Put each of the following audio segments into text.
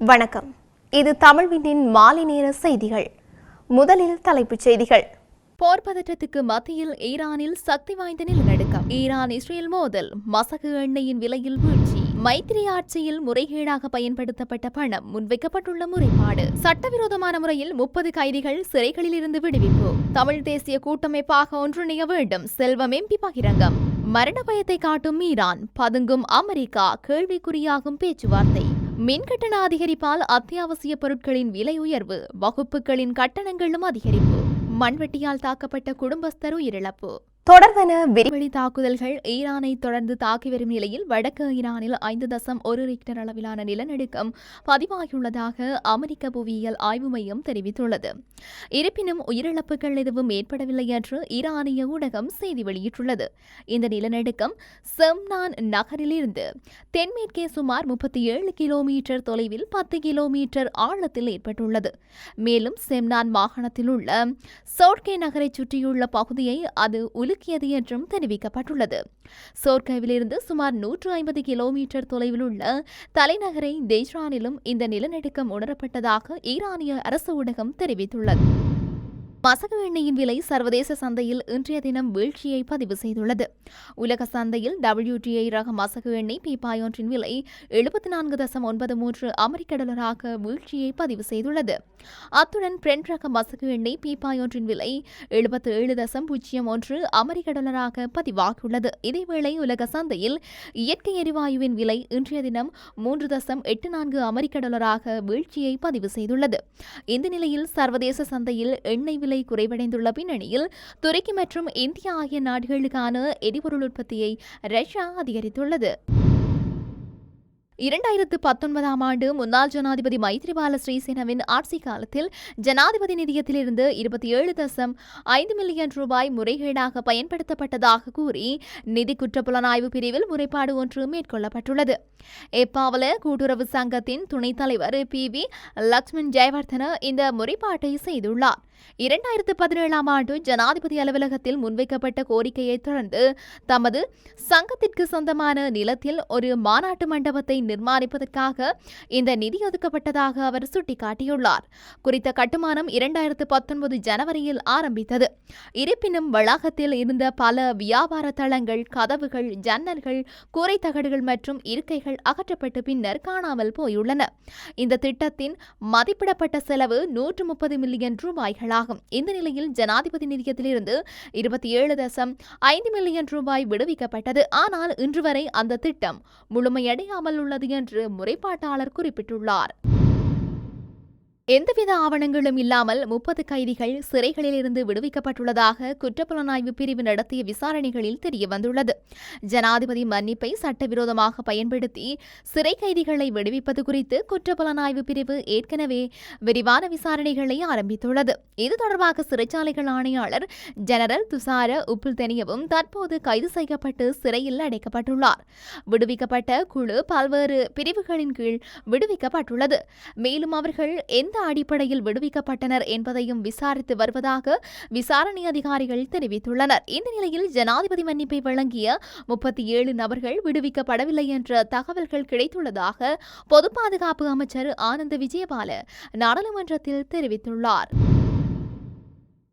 வணக்கம். இது தமிழ்வினின் மாலை நேர செய்திகள். முதலில் தலைப்புச் செய்திகள். போர் பதற்றத்துக்கு மத்தியில் ஈரானில் சக்தி வாய்ந்த நிலநடுக்கம். ஈரான் இஸ்ரேல் மோதல் மசகு எண்ணெயின் விலையில் வீழ்ச்சி. மைத்திரி ஆட்சியில் முறைகேடாக பயன்படுத்தப்பட்ட பணம் முன்வைக்கப்பட்டுள்ள முறைப்பாடு. சட்டவிரோதமான முறையில் முப்பது கைதிகள் சிறைகளில் இருந்து விடுவிப்பு. தமிழ் தேசிய கூட்டமைப்பாக ஒன்றிணைய வேண்டும் செல்வம் எம்பி பகிரங்கம். மரண பயத்தை காட்டும் ஈரான் பதுங்கும் அமெரிக்கா கேள்விக்குறியாகும் பேச்சுவார்த்தை. மின்கட்டண அதிகரிப்பால் அத்தியாவசிய பொருட்களின் விலை உயர்வு வகுப்புகளின் கட்டணங்களும் அதிகரிப்பு மண்வெட்டியால் தாக்கப்பட்ட குடும்பஸ்தர் உயிரிழப்பு. தொடர்ந்தன விரி தாக்குதல்கள் ஈரானை தொடர்ந்து தாக்கி வரும் நிலையில் வடக்கு ஈரானில் ஐந்து தசம் ஒரு ரிக்டர் அளவிலான நிலநடுக்கம் பதிவாகியுள்ளதாக அமெரிக்க புவியியல் ஆய்வு மையம் தெரிவித்துள்ளது. இருப்பினும் உயிரிழப்புகள் எதுவும் ஏற்படவில்லை என்று ஈரானிய ஊடகம் செய்தி வெளியிட்டுள்ளது. இந்த நிலநடுக்கம் செம்னான் நகரிலிருந்து தென்மேற்கே சுமார் முப்பத்தி ஏழு கிலோமீட்டர் தொலைவில் பத்து கிலோமீட்டர் ஆழத்தில் ஏற்பட்டுள்ளது. மேலும் செம்னான் மாகாணத்தில் உள்ள சோர்கே நகரை சுற்றியுள்ள பகுதியை அது உலுக்கியது என்றும் தெரிவிக்கப்பட்டுள்ளது. சோர்கேவிலிருந்து சுமார் நூற்று ஐம்பது கிலோமீட்டர் தொலைவில் உள்ள தலைநகரை தெஹ்ரானிலும் இந்த நிலநடுக்கம் உணரப்பட்டதாக ஈரானிய அரசு ஊடகம் தெரிவித்துள்ளது. மசகு எண்ணெயின் விலை சர்வதேச சந்தையில் இன்றைய தினம் வீழ்ச்சியை பதிவு செய்துள்ளது. உலக சந்தையில் டபிள்யூடிஐ ரக மசகு எண்ணெய் பீப்பாய் ஒன்றின் விலை எழுபத்தி நான்கு தசம் ஒன்பது மூன்று அமெரிக்க டாலராக வீழ்ச்சியை பதிவு செய்துள்ளது. அத்துடன் பிரெண்ட் ரக மசகு எண்ணெய் பீப்பாய் ஒன்றின் விலை எழுபத்து ஏழு தசம் பூஜ்ஜியம் ஒன்று அமெரிக்க டாலராக பதிவாகியுள்ளது. இதேவேளை உலக சந்தையில் இயற்கை எரிவாயுவின் விலை இன்றைய தினம் மூன்று தசம் எட்டு நான்கு அமெரிக்க டாலராக வீழ்ச்சியை பதிவு செய்துள்ளது. இந்த நிலையில் சர்வதேச சந்தையில் எண்ணெய் விலை குறைவடைந்துள்ள பின்னணியில் துருக்கி மற்றும் இந்தியா ஆகிய நாடுகளுக்கான எரிபொருள் உற்பத்தியை ரஷ்யா அதிகரித்துள்ளது. இரண்டாயிரத்து பத்தொன்பதாம் ஆண்டு முன்னாள் ஜனாதிபதி மைத்ரிபால ஸ்ரீசேனவின் ஆட்சி காலத்தில் ஜனாதிபதி நிதியத்திலிருந்து இருபத்தி ஏழு தசம் ஐந்து மில்லியன் ரூபாய் முறைகேடாக பயன்படுத்தப்பட்டதாக கூறி நிதி குற்றப்புலனாய்வு பிரிவில் முறைப்பாடு ஒன்று மேற்கொள்ளப்பட்டுள்ளது. எப்பாவல கூட்டுறவு சங்கத்தின் துணைத் தலைவர் பி. வி. லக்ஷ்மண் ஜெயவர்தன இந்த முறைப்பாட்டை செய்துள்ளார். இரண்டாயிரத்து பதினேழாம் ஆண்டு ஜனாதிபதி அலுவலகத்தில் முன்வைக்கப்பட்ட கோரிக்கையை தொடர்ந்து தமது சங்கத்திற்கு சொந்தமான நிலத்தில் ஒரு மாநாட்டு மண்டபத்தை நிர்மாணிப்பதற்காக இந்த நிதி ஒதுக்கப்பட்டதாக அவர் சுட்டிக்காட்டியுள்ளார். குறித்த கட்டுமானம் இரண்டாயிரத்து பத்தொன்பது ஜனவரியில் ஆரம்பித்தது. இருப்பினும் வளாகத்தில் இருந்த பல வியாபார தளங்கள் கதவுகள் ஜன்னல்கள் கூரைத்தகடுகள் மற்றும் இருக்கைகள் அகற்றப்பட்டு பின்னர் காணாமல் போயுள்ளன. இந்த திட்டத்தின் மதிப்பிடப்பட்ட செலவு நூற்று முப்பது மில்லியன் ரூபாய்களாகும். இந்த நிலையில் ஜனாதிபதி நிதியத்திலிருந்து இருபத்தி ஏழு தசம் ஐந்து மில்லியன் ரூபாய் விடுவிக்கப்பட்டது. ஆனால் இன்று வரை அந்த திட்டம் முழுமையடையாமல் உள்ளது என்று முறைப்பாட்டாளர் குறிப்பிட்டுள்ளார். எந்தவித ஆவணங்களும் இல்லாமல் முப்பது கைதிகள் சிறைகளிலிருந்து விடுவிக்கப்பட்டுள்ளதாக குற்றப்புலனாய்வு பிரிவு நடத்திய விசாரணைகளில் தெரியவந்துள்ளது. ஜனாதிபதி மன்னிப்பை சட்டவிரோதமாக பயன்படுத்தி சிறை கைதிகளை விடுவிப்பது குறித்து குற்றப்புலனாய்வு பிரிவு ஏற்கனவே விரிவான விசாரணைகளை ஆரம்பித்துள்ளது. இது தொடர்பாக சிறைச்சாலைகள் ஆணையாளர் ஜெனரல் துசார உப்புல் தெனியவும் தற்போது கைது செய்யப்பட்டு சிறையில் அடைக்கப்பட்டுள்ளார். விடுவிக்கப்பட்ட குழு பல்வேறு பிரிவுகளின் கீழ் விடுவிக்கப்பட்டுள்ளது. மேலும் அவர்கள் எந்த அடிப்படையில் விடுவிக்கப்பட்டனர் என்பதையும் விசாரித்து வருவதாக விசாரணை அதிகாரிகள் தெரிவித்துள்ளனர். இந்த நிலையில் ஜனாதிபதி மன்னிப்பை வழங்கிய முப்பத்தி ஏழு நபர்கள் விடுவிக்கப்படவில்லை என்ற தகவல்கள் கிடைத்துள்ளதாக பொது பாதுகாப்பு அமைச்சர் ஆனந்த விஜயபால நாடாளுமன்றத்தில் தெரிவித்துள்ளார்.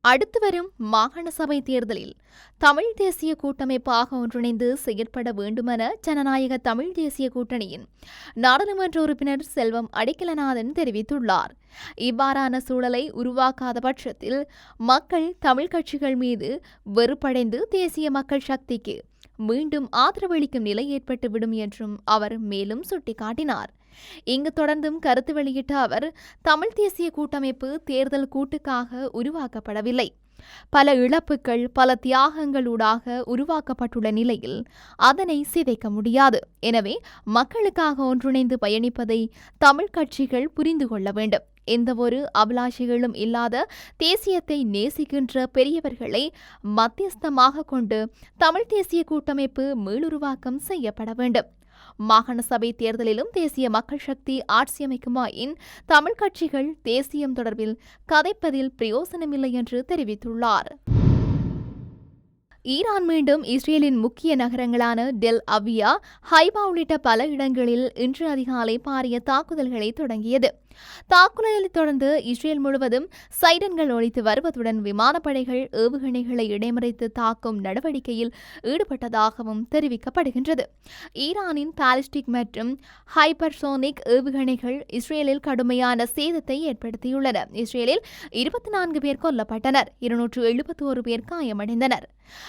அடுத்து வரும் மாகாண சபை தேர்தலில் தமிழ் தேசிய கூட்டமைப்பாக ஒன்றிணைந்து செயற்பட வேண்டுமென ஜனநாயக தமிழ் தேசிய கூட்டணியின் நாடாளுமன்ற உறுப்பினர் செல்வம் அடிக்கலநாதன் தெரிவித்துள்ளார். இவ்வாறான சூழலை உருவாக்காத பட்சத்தில் மக்கள் தமிழ் கட்சிகள் மீது வெறுப்படைந்து தேசிய மக்கள் சக்திக்கு மீண்டும் ஆதரவளிக்கும் நிலை ஏற்பட்டுவிடும் என்றும் அவர் மேலும் சுட்டிக்காட்டினார். இங்கு தொடர்ந்தும் கருத்து வெளியிட்ட அவர் தமிழ் தேசிய கூட்டமைப்பு தேர்தல் கூட்டுக்காக உருவாக்கப்படவில்லை. பல இழப்புகள் பல தியாகங்களூடாக உருவாக்கப்பட்டுள்ள நிலையில் அதனை சிதைக்க முடியாது. எனவே மக்களுக்காக ஒன்றிணைந்து பயணிப்பதை தமிழ் கட்சிகள் புரிந்து கொள்ள வேண்டும். எந்தவொரு அபிலாஷைகளும் இல்லாத தேசியத்தை நேசிக்கின்ற பெரியவர்களை மத்தியஸ்தமாக கொண்டு தமிழ் தேசிய கூட்டமைப்பு மீளுருவாக்கம் செய்யப்பட வேண்டும். மாகாண சபை தேர்தலிலும் தேசிய மக்கள் சக்தி ஆட்சியமைக்குமாயின் தமிழ் கட்சிகள் தேசியம் தொடர்பில் கதைப்பதில் பிரயோசனமில்லை என்று தெரிவித்துள்ளார். ஈரான் மீண்டும் இஸ்ரேலின் முக்கிய நகரங்களான டெல் அவியா ஹைபா உள்ளிட்ட பல இடங்களில் இன்று அதிகாலை பாரிய தாக்குதல்களை தொடங்கியது. தாக்குதலை தொடர்ந்து இஸ்ரேல் முழுவதும் சைடன்கள் ஒழித்து வருவதுடன் விமானப்படைகள் ஏவுகணைகளை இடைமறித்து தாக்கும் நடவடிக்கையில் ஈடுபட்டதாகவும் தெரிவிக்கப்படுகின்றது. ஈரானின் பாலிஸ்டிக் மற்றும் ஹைப்பர்சோனிக் ஏவுகணைகள் இஸ்ரேலில் கடுமையான சேதத்தை ஏற்படுத்தியுள்ளன. இஸ்ரேலில் இருபத்தி நான்கு பேர் கொல்லப்பட்டனர். இருநூற்று எழுபத்தோரு பேர் காயமடைந்தனர்.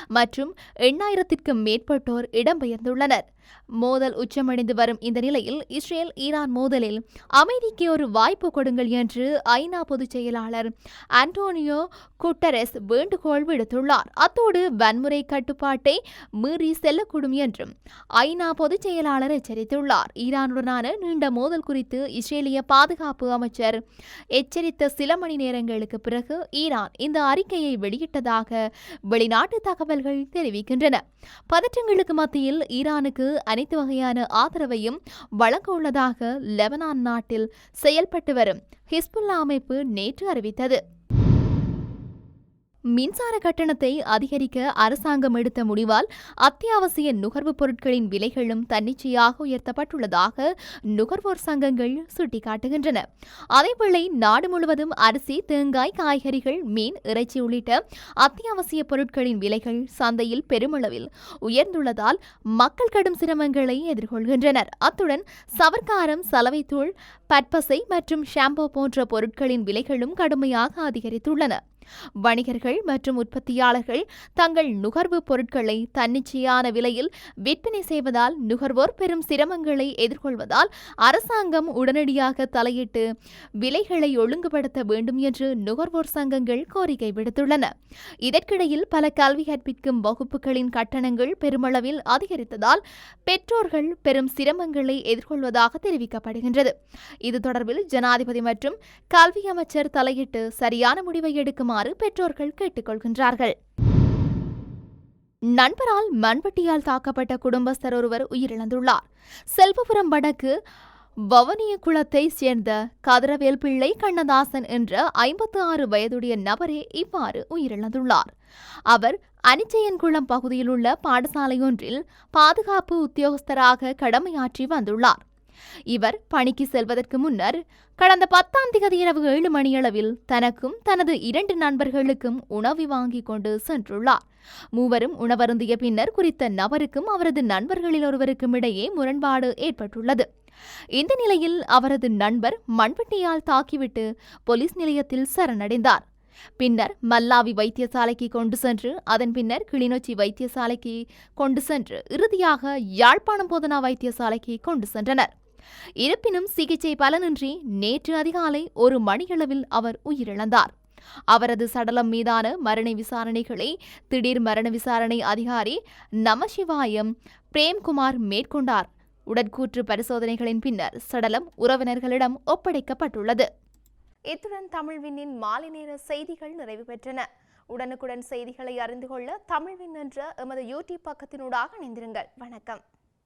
மற்றும் எண்ணாயிரத்திற்கும் மேற்பட்டோர் இடம்பெயர்ந்துள்ளனர். மோதல் உச்சமடைந்து வரும் இந்த நிலையில் இஸ்ரேல் ஈரான் மோதலில் அமைதிக்கு ஒரு வாய்ப்பு கொடுங்கள் என்று ஐநா பொதுச் செயலாளர் ஆண்டோனியோ குட்டரஸ் வேண்டுகோள் விடுத்துள்ளார். அத்தோடு வன்முறை கட்டுப்பாட்டை மீறி செல்லக்கூடும் என்றும் ஐநா பொதுச் செயலாளர் எச்சரித்துள்ளார். ஈரானுடனான நீண்ட மோதல் குறித்து இஸ்ரேலிய பாதுகாப்பு அமைச்சர் எச்சரித்த சில மணி நேரங்களுக்கு பிறகு ஈரான் இந்த அறிக்கையை வெளியிட்டதாக வெளிநாட்டு தகவல்கள் தெரிவிக்கின்றன. பதற்றங்களுக்கு மத்தியில் ஈரானுக்கு அனைத்து வகையான ஆதரவையும் வழங்க உள்ளதாக லெபனான் நாட்டில் செயல்பட்டு வரும் ஹிஸ்புல்லா அமைப்பு நேற்று அறிவித்தது. மின்சார கட்டணத்தை அதிகரிக்க அரசாங்கம் எடுத்த முடிவால் அத்தியாவசிய நுகர்வுப் பொருட்களின் விலைகளும் தன்னிச்சையாக உயர்த்தப்பட்டுள்ளதாக நுகர்வோர் சங்கங்கள் சுட்டிக்காட்டுகின்றன. அதேவேளை நாடு முழுவதும் அரிசி தேங்காய் காய்கறிகள் மீன் இறைச்சி உள்ளிட்ட அத்தியாவசிய பொருட்களின் விலைகள் சந்தையில் பெருமளவில் உயர்ந்துள்ளதால் மக்கள் கடும் சிரமங்களை எதிர்கொள்கின்றனர். அத்துடன் சவர்க்காரம் சலவைத்தூள் பற்பசை மற்றும் ஷாம்போ போன்ற பொருட்களின் விலைகளும் கடுமையாக அதிகரித்துள்ளன. வணிகர்கள் மற்றும் உற்பத்தியாளர்கள் தங்கள் நுகர்வு பொருட்களை தன்னிச்சையான விலையில் விற்பனை செய்வதால் நுகர்வோர் பெரும் சிரமங்களை எதிர்கொள்வதால் அரசாங்கம் உடனடியாக தலையிட்டு விலைகளை ஒழுங்குபடுத்த வேண்டும் என்று நுகர்வோர் சங்கங்கள் கோரிக்கை விடுத்துள்ளன. இதற்கிடையில் பல கல்வி கற்பிக்கும் வகுப்புகளின் கட்டணங்கள் பெருமளவில் அதிகரித்ததால் பெற்றோர்கள் பெரும் சிரமங்களை எதிர்கொள்வதாக தெரிவிக்கப்படுகின்றது. இது தொடர்பில் ஜனாதிபதி மற்றும் கல்வி அமைச்சர் தலையிட்டு சரியான முடிவை எடுக்குமாறு பெற்றோர்கள் கேட்டுக்கொள்கின்றார்கள். நண்பரால் மண்வெட்டியால் தாக்கப்பட்ட குடும்பஸ்தர் ஒருவர் உயிரிழந்துள்ளார். செல்வபுரம் வடக்கு வவனிய குளத்தை சேர்ந்த கதிரவேல் பிள்ளை கண்ணதாசன் என்ற ஐம்பத்து ஆறு வயதுடைய நபரே இவ்வாறு உயிரிழந்துள்ளார். அவர் அனிச்சயன்குளம் பகுதியில் உள்ள பாடசாலையொன்றில் பாதுகாப்பு உத்தியோகஸ்தராக கடமையாற்றி வந்துள்ளார். இவர் பணிக்கு செல்வதற்கு முன்னர் கடந்த பத்தாம் திகதி இரவு ஏழு மணியளவில் தனக்கும் தனது இரண்டு நண்பர்களுக்கும் உணவு வாங்கி கொண்டு சென்றுள்ளார். மூவரும் உணவருந்திய பின்னர் குறித்த நபருக்கும் அவரது நண்பர்களில் ஒருவருக்கும் இடையே முரண்பாடு ஏற்பட்டுள்ளது. இந்த நிலையில் அவரது நண்பர் மண்வெட்டியால் தாக்கிவிட்டு போலீஸ் நிலையத்தில் சரணடைந்தார். பின்னர் மல்லாவி வைத்தியசாலைக்கு கொண்டு சென்று அதன் பின்னர் கிளிநொச்சி வைத்தியசாலைக்கு கொண்டு சென்று இறுதியாக யாழ்ப்பாணம் போதனா வைத்தியசாலைக்கு கொண்டு சென்றனர். இருப்பினும் சிகிச்சை பலனின்றி நேற்று அதிகாலை ஒரு மணியளவில் அவர் உயிரிழந்தார். அவரது சடலம் மீதான மரண விசாரணைகளை திடீர் மரண விசாரணை அதிகாரி நமசிவாயம் பிரேம்குமார் மேற்கொண்டார். உடற்கூற்று பரிசோதனைகளின் பின்னர் சடலம் உறவினர்களிடம் ஒப்படைக்கப்பட்டுள்ளது. இத்துடன் தமிழ்வினின் மாலை நேர செய்திகள் நிறைவு பெற்றன. உடனுக்குடன் செய்திகளை அறிந்து கொள்ள தமிழ்வின் என்ற எமது யூடியூப் பக்கத்தினூடாக இணைந்திருங்கள். வணக்கம்.